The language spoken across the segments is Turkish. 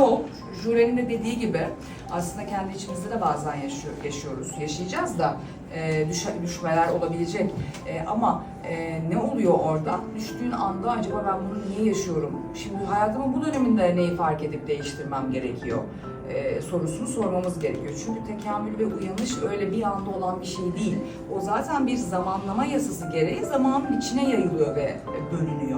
Yok. Jürenin de dediği gibi aslında kendi içimizde de bazen yaşıyor, yaşıyoruz. Yaşayacağız da e, düş- düşmeler olabilecek. E, ama e, ne oluyor orada? Düştüğün anda acaba ben bunu niye yaşıyorum? Şimdi hayatımın bu döneminde neyi fark edip değiştirmem gerekiyor? e, sorusunu sormamız gerekiyor. Çünkü tekamül ve uyanış öyle bir anda olan bir şey değil. O zaten bir zamanlama yasası gereği zamanın içine yayılıyor ve e, bölünüyor.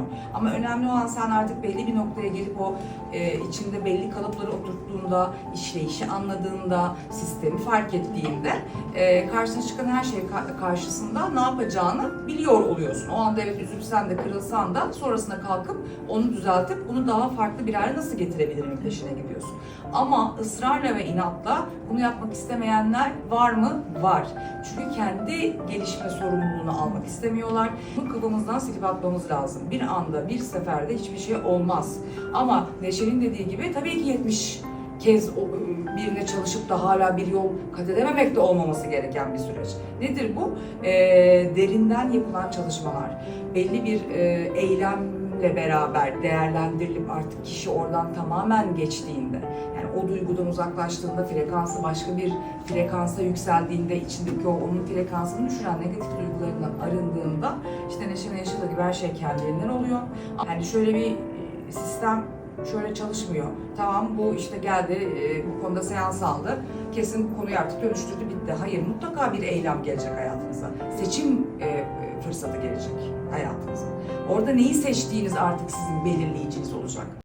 Ama önemli olan sen artık belli bir noktaya gelip o e, içinde belli kalıpları oturttuğunda, işleyişi anladığında, sistemi fark ettiğinde e, karşına çıkan her şey ka- karşısında ne yapacağını biliyor oluyorsun. O anda evet üzülsen de kırılsan da sonrasında kalkıp onu düzeltip bunu daha farklı bir hale nasıl getirebilirim peşine gidiyorsun. Ama ısrarla ve inatla bunu yapmak istemeyenler var mı? Var. Çünkü kendi gelişme sorumluluğunu almak istemiyorlar. Bunu kafamızdan silip atmamız lazım. Bir anda, bir seferde hiçbir şey olmaz. Ama Neşe'nin dediği gibi tabii ki 70 kez o- birine çalışıp da hala bir yol kat edememek de olmaması gereken bir süreç. Nedir bu? Ee, derinden yapılan çalışmalar. Belli bir e, eylemle beraber değerlendirilip artık kişi oradan tamamen geçtiğinde, yani o duygudan uzaklaştığında, frekansı başka bir frekansa yükseldiğinde, içindeki o onun frekansını düşüren negatif duygularından arındığında, işte Neşe'nin yaşadığı gibi her şey kendiliğinden oluyor. Yani şöyle bir e, sistem şöyle çalışmıyor. Tamam bu işte geldi e, bu konuda seans aldı. Kesin konuyu artık dönüştürdü bitti. Hayır mutlaka bir eylem gelecek hayatınıza. Seçim e, fırsatı gelecek hayatınıza. Orada neyi seçtiğiniz artık sizin belirleyiciniz olacak.